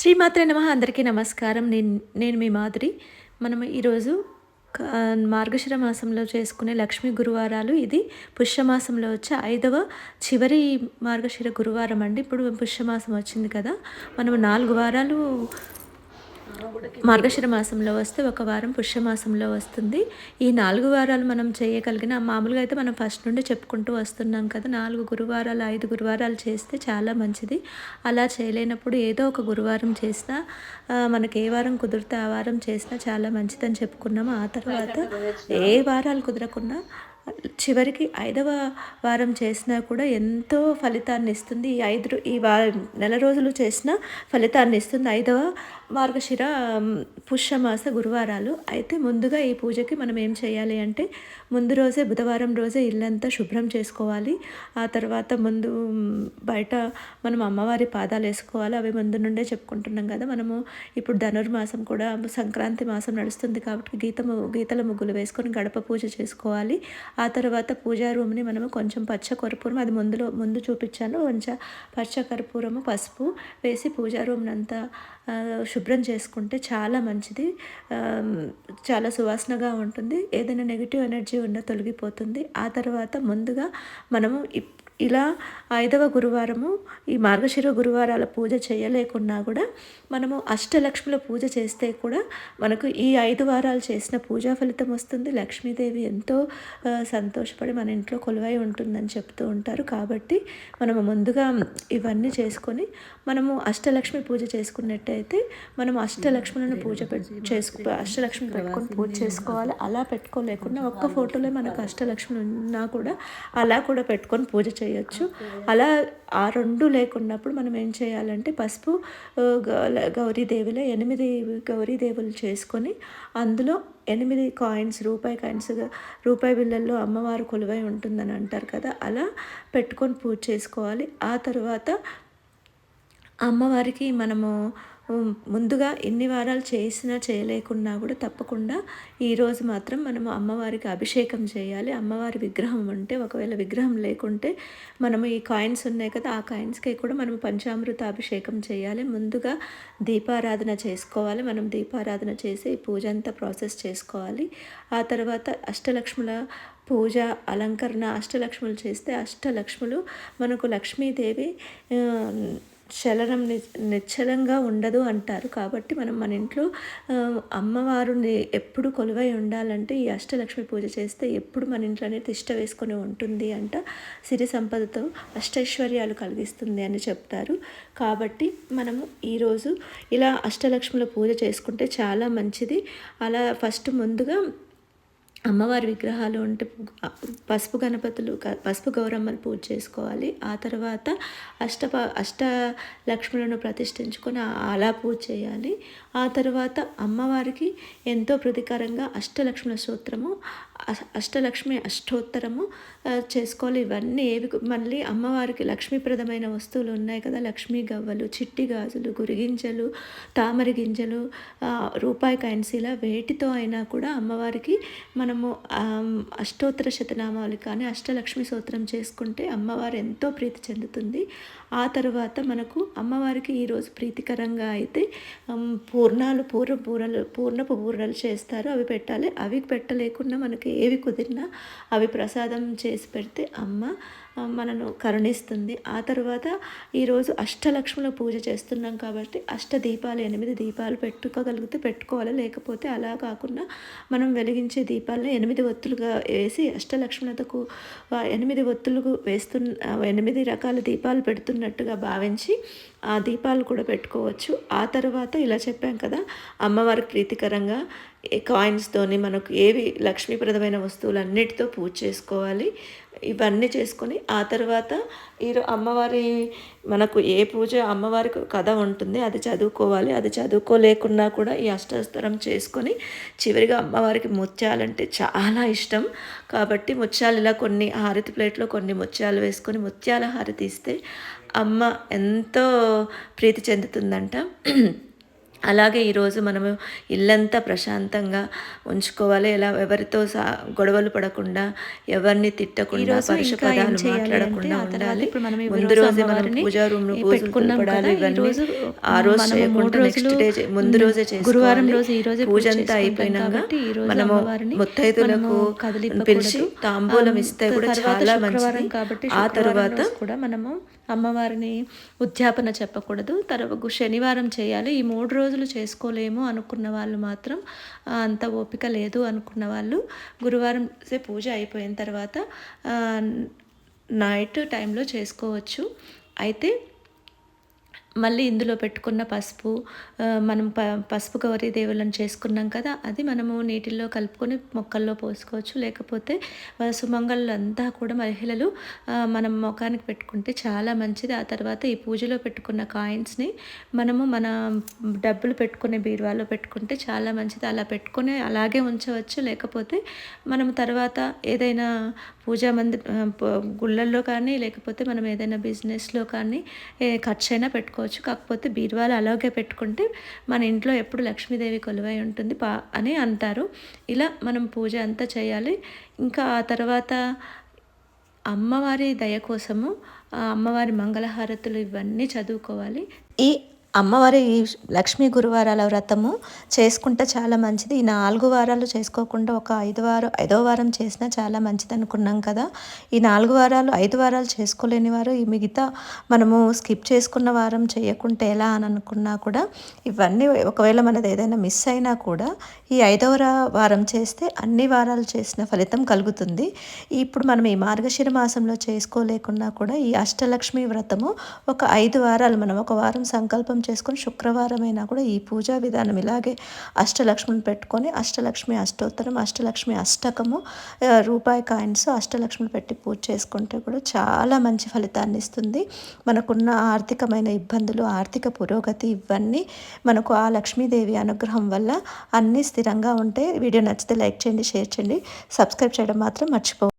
శ్రీమాత్రే నమ. అందరికీ నమస్కారం. నేను నేను మీ మాధురి. మనం ఈరోజు మార్గశిర మాసంలో చేసుకునే లక్ష్మీ గురువారాలు ఇది. పుష్యమాసంలో వచ్చే ఐదవ చివరి మార్గశిర గురువారం అండి. ఇప్పుడు పుష్యమాసం వచ్చింది కదా. మనం నాలుగు వారాలు మార్గశిర మాసంలో వస్తే ఒక వారం పుష్యమాసంలో వస్తుంది. ఈ నాలుగు వారాలు మనం చేయగలిగిన మామూలుగా అయితే మనం ఫస్ట్ నుండి చెప్పుకుంటూ వస్తున్నాం కదా నాలుగు గురువారాలు ఐదు గురువారాలు చేస్తే చాలా మంచిది. అలా చేయలేనప్పుడు ఏదో ఒక గురువారం చేసినా మనకి ఏ వారం కుదిరితే ఆ వారం చేసినా చాలా మంచిదని చెప్పుకున్నాము. ఆ తర్వాత ఏ వారాలు కుదరకున్నా చివరికి ఐదవ వారం చేసినా కూడా ఎంతో ఫలితాన్ని ఇస్తుంది. ఈ ఐదు ఈ వా నెల రోజులు చేసిన ఫలితాన్ని ఇస్తుంది ఐదవ మార్గశిర పుష్యమాస గురువారాలు. అయితే ముందుగా ఈ పూజకి మనం ఏం చేయాలి అంటే ముందు రోజే బుధవారం రోజే ఇల్లంతా శుభ్రం చేసుకోవాలి. ఆ తర్వాత ముందు బయట మనం అమ్మవారి పాదాలు వేసుకోవాలి. అవి ముందు నుండే చెప్పుకుంటున్నాం కదా మనము. ఇప్పుడు ధనుర్మాసం కూడా సంక్రాంతి మాసం నడుస్తుంది కాబట్టి గీత ము- గీతల ముగ్గులు వేసుకొని గడప పూజ చేసుకోవాలి. ఆ తర్వాత పూజా రూమ్ని మనము కొంచెం పచ్చ కర్పూరం అది ముందులో ముందు చూపించాను. కొంచెం పచ్చ కర్పూరము పసుపు వేసి పూజా రూమ్ని అంతా శుభ్రం చేసుకుంటే చాలా మంచిది. చాలా సువాసనగా ఉంటుంది. ఏదైనా నెగిటివ్ ఎనర్జీ ఉన్నా తొలగిపోతుంది. ఆ తర్వాత ముందుగా మనము ఇలా ఐదవ గురువారము ఈ మార్గశిర గురువారాల పూజ చేయలేకున్నా కూడా మనము అష్టలక్ష్ముల పూజ చేస్తే కూడా మనకు ఈ ఐదు వారాలు చేసిన పూజా ఫలితం వస్తుంది. లక్ష్మీదేవి ఎంతో సంతోషపడి మన ఇంట్లో కొలువై ఉంటుందని చెప్తూ ఉంటారు. కాబట్టి మనము ముందుగా ఇవన్నీ చేసుకొని మనము అష్టలక్ష్మి పూజ చేసుకున్నట్టయితే మనం అష్టలక్ష్ములను పూజ చేసుకు అష్టలక్ష్మి పెట్టుకొని పూజ చేసుకోవాలి. అలా పెట్టుకోలేకుండా ఒక్క ఫోటోలో మనకు అష్టలక్ష్మి ఉన్నా కూడా అలా కూడా పెట్టుకొని పూజ చేయాలి చేయొచ్చు. అలా ఆ రెండు లేకున్నప్పుడు మనం ఏం చేయాలంటే పసుపు గౌరీదేవిలో ఎనిమిది గౌరీదేవులు చేసుకొని అందులో ఎనిమిది కాయిన్స్ రూపాయి కాయిన్స్ రూపాయి బిళ్ళల్లో అమ్మవారు కొలువై ఉంటుందని అంటారు కదా అలా పెట్టుకొని పూజ చేసుకోవాలి. ఆ తర్వాత అమ్మవారికి మనము ముందుగా ఎన్ని వారాలు చేసినా చేయలేకున్నా కూడా తప్పకుండా ఈరోజు మాత్రం మనము అమ్మవారికి అభిషేకం చేయాలి. అమ్మవారి విగ్రహం ఉంటే ఒకవేళ విగ్రహం లేకుంటే మనము ఈ కాయిన్స్ ఉన్నాయి కదా ఆ కాయిన్స్కి కూడా మనం పంచామృత అభిషేకం చేయాలి. ముందుగా దీపారాధన చేసుకోవాలి. మనం దీపారాధన చేసి పూజ అంతా ప్రాసెస్ చేసుకోవాలి. ఆ తర్వాత అష్టలక్ష్ముల పూజ అలంకరణ అష్టలక్ష్ములు చేస్తే అష్టలక్ష్ములు మనకు లక్ష్మీదేవి చలనం ని- నిశ్చలంగా ఉండదు అంటారు. కాబట్టి మనం మన ఇంట్లో అమ్మవారుని అమ్మవారిని ఎప్పుడు కొలువై ఉండాలంటే ఈ అష్టలక్ష్మి పూజ చేస్తే ఎప్పుడు మన ఇంట్లోనే తిష్ట వేసుకొని ఉంటుంది అంట సిరి సంపదతో అష్టైశ్వర్యాలు కలిగిస్తుంది అని చెప్తారు. కాబట్టి మనము ఈరోజు ఇలా అష్టలక్ష్ముల పూజ చేసుకుంటే చాలా మంచిది. అలా ఫస్ట్ ముందుగా అమ్మవారి విగ్రహాలు ఉంటే పసుపు గణపతులు పసుపు గౌరమ్మలు పూజ చేసుకోవాలి. ఆ తర్వాత అష్ట అష్ట లక్ష్ములను ప్రతిష్ఠించుకొని అలా పూజ చేయాలి. ఆ తర్వాత అమ్మవారికి ఎంతో ప్రతికరంగా అష్టలక్ష్ముల స్తోత్రము అష్టలక్ష్మి అష్టోత్తరము చేసుకోవాలి. ఇవన్నీ ఏవి మళ్ళీ అమ్మవారికి లక్ష్మీప్రదమైన వస్తువులు ఉన్నాయి కదా. లక్ష్మీ గవ్వలు చిట్టి గాజులు గురిగింజలు తామర గింజలు రూపాయి కైన్సీల ఇలా వేటితో అయినా కూడా అమ్మవారికి మనము అష్టోత్తర శతనామాలు కానీ అష్టలక్ష్మి స్తోత్రం చేసుకుంటే అమ్మవారు ఎంతో ప్రీతి చెందుతుంది. ఆ తర్వాత మనకు అమ్మవారికి ఈరోజు ప్రీతికరంగా అయితే పూర్ణాలు పూర్ణ పూరలు పూర్ణపు పూర్ణలు చేస్తారు. అవి పెట్టాలి. అవి పెట్టలేకుండా మనకి ఏవి కుదిరినా అవి ప్రసాదం చేసి పెడితే అమ్మ మనను కరుణిస్తుంది. ఆ తర్వాత ఈరోజు అష్టలక్ష్ముల పూజ చేస్తున్నాం కాబట్టి అష్ట దీపాలు ఎనిమిది దీపాలు పెట్టుకోగలిగితే పెట్టుకోవాలి. లేకపోతే అలా కాకుండా మనం వెలిగించే దీపాలను ఎనిమిది ఒత్తులుగా వేసి అష్టలక్ష్ములతకు ఎనిమిది ఒత్తులు వేస్తున్న ఎనిమిది రకాల దీపాలు పెడుతున్నట్టుగా భావించి ఆ దీపాలు కూడా పెట్టుకోవచ్చు. ఆ తర్వాత ఇలా చెప్పాం కదా అమ్మవారికి ప్రీతికరంగా కాయిన్స్తోని మనకు ఏవి లక్ష్మీప్రదమైన వస్తువులు అన్నిటితో పూజ చేసుకోవాలి. ఇవన్నీ చేసుకొని ఆ తర్వాత ఈరో అమ్మవారి మనకు ఏ పూజ అమ్మవారికి కథ ఉంటుంది అది చదువుకోవాలి అది చదువుకోలేకున్నా కూడా ఈ అష్టస్తరం చేసుకొని చివరిగా అమ్మవారికి ముత్యాలంటే చాలా ఇష్టం. కాబట్టి ముత్యాలు ఇలా కొన్ని హారతి ప్లేట్లో కొన్ని ముత్యాలు వేసుకొని ముత్యాల హారతి ఇస్తే అమ్మ ఎంతో ప్రీతి చెందుతుందంట. అలాగే ఈరోజు మనము ఇల్లంతా ప్రశాంతంగా ఉంచుకోవాలి. ఎలా ఎవరితో సా గొడవలు పడకుండా ఎవరిని తిట్టకుండా పరుష పదాలు మాట్లాడకుండా ఉండాలి. ముందు రోజు మనం పూజా రూమ్ ఇవన్నీ ఆ రోజు చేయకుండా నెక్స్ట్ డే ముందు రోజే గురువారం రోజు ఈ రోజే పూజ అంతా అయిపోయినాక కాబట్టి ఈ రోజు మనము ముత్తైదులకు. పిలిచి తాంబూలం ఇస్తే కూడా చాలా మంచిది. కాబట్టి ఆ తర్వాత కూడా మనము అమ్మవారిని ఉద్యాపన చెప్పకూడదు. తర్వాత శనివారం చేయాలి. ఈ మూడు రోజులు చేసుకోలేము అనుకున్న వాళ్ళు మాత్రం అంత ఓపిక లేదు అనుకున్న వాళ్ళు గురువారం సే పూజ అయిపోయిన తర్వాత నైట్ టైంలో చేసుకోవచ్చు. అయితే మళ్ళీ ఇందులో పెట్టుకున్న పసుపు మనం ప పసుపు గౌరీ దేవులను చేసుకున్నాం కదా అది మనము నీటిలో కలుపుకొని మొక్కల్లో పోసుకోవచ్చు. లేకపోతే సుమంగళ్ళు అంతా కూడా మహిళలు మనం ముఖానికి పెట్టుకుంటే చాలా మంచిది. ఆ తర్వాత ఈ పూజలో పెట్టుకున్న కాయిన్స్ని మనము మన డబ్బులు పెట్టుకునే బీరువాలో పెట్టుకుంటే చాలా మంచిది. అలా పెట్టుకొని అలాగే ఉంచవచ్చు. లేకపోతే మనం తర్వాత ఏదైనా పూజా మంది గుళ్ళల్లో కానీ లేకపోతే మనం ఏదైనా బిజినెస్లో కానీ ఖర్చైనా పెట్టుకో పెట్టుకోవచ్చు. కాకపోతే బీరువాలు అలాగే పెట్టుకుంటే మన ఇంట్లో ఎప్పుడు లక్ష్మీదేవి కొలువై ఉంటుంది పా అని అంటారు. ఇలా మనం పూజ అంతా చేయాలి. ఇంకా ఆ తర్వాత అమ్మవారి దయ కోసము అమ్మవారి మంగళహారతులు ఇవన్నీ చదువుకోవాలి. ఈ అమ్మవారి ఈ లక్ష్మీ గురువారాల వ్రతము చేసుకుంటే చాలా మంచిది. ఈ నాలుగు వారాలు చేసుకోకుండా ఒక ఐదు వారం ఐదో వారం చేసినా చాలా మంచిది అనుకున్నాం కదా. ఈ నాలుగు వారాలు ఐదు వారాలు చేసుకోలేని వారు ఈ మిగతా మనము స్కిప్ చేసుకున్న వారం చేయకుంటే ఎలా అని అనుకున్నా కూడా ఇవన్నీ ఒకవేళ మనది ఏదైనా మిస్ అయినా కూడా ఈ ఐదవ వారం చేస్తే అన్ని వారాలు చేసిన ఫలితం కలుగుతుంది. ఇప్పుడు మనం ఈ మార్గశిర మాసంలో చేసుకోలేకున్నా కూడా ఈ అష్టలక్ష్మి వ్రతము ఒక ఐదు వారాలు మనం ఒక వారం సంకల్పం చేసుకొని శుక్రవారం అయినా కూడా ఈ పూజా విధానం ఇలాగే అష్టలక్ష్మిని పెట్టుకొని అష్టలక్ష్మి అష్టోత్తరం అష్టలక్ష్మి అష్టకము రూపాయి కాయిన్స్ అష్టలక్ష్మిని పెట్టి పూజ చేసుకుంటే కూడా చాలా మంచి ఫలితాన్ని ఇస్తుంది. మనకున్న ఆర్థికమైన ఇబ్బందులు ఆర్థిక పురోగతి ఇవన్నీ మనకు ఆ లక్ష్మీదేవి అనుగ్రహం వల్ల అన్నీ స్థిరంగా ఉంటే వీడియో నచ్చితే లైక్ చేయండి షేర్ చేయండి. సబ్స్క్రైబ్ చేయడం మాత్రం మర్చిపో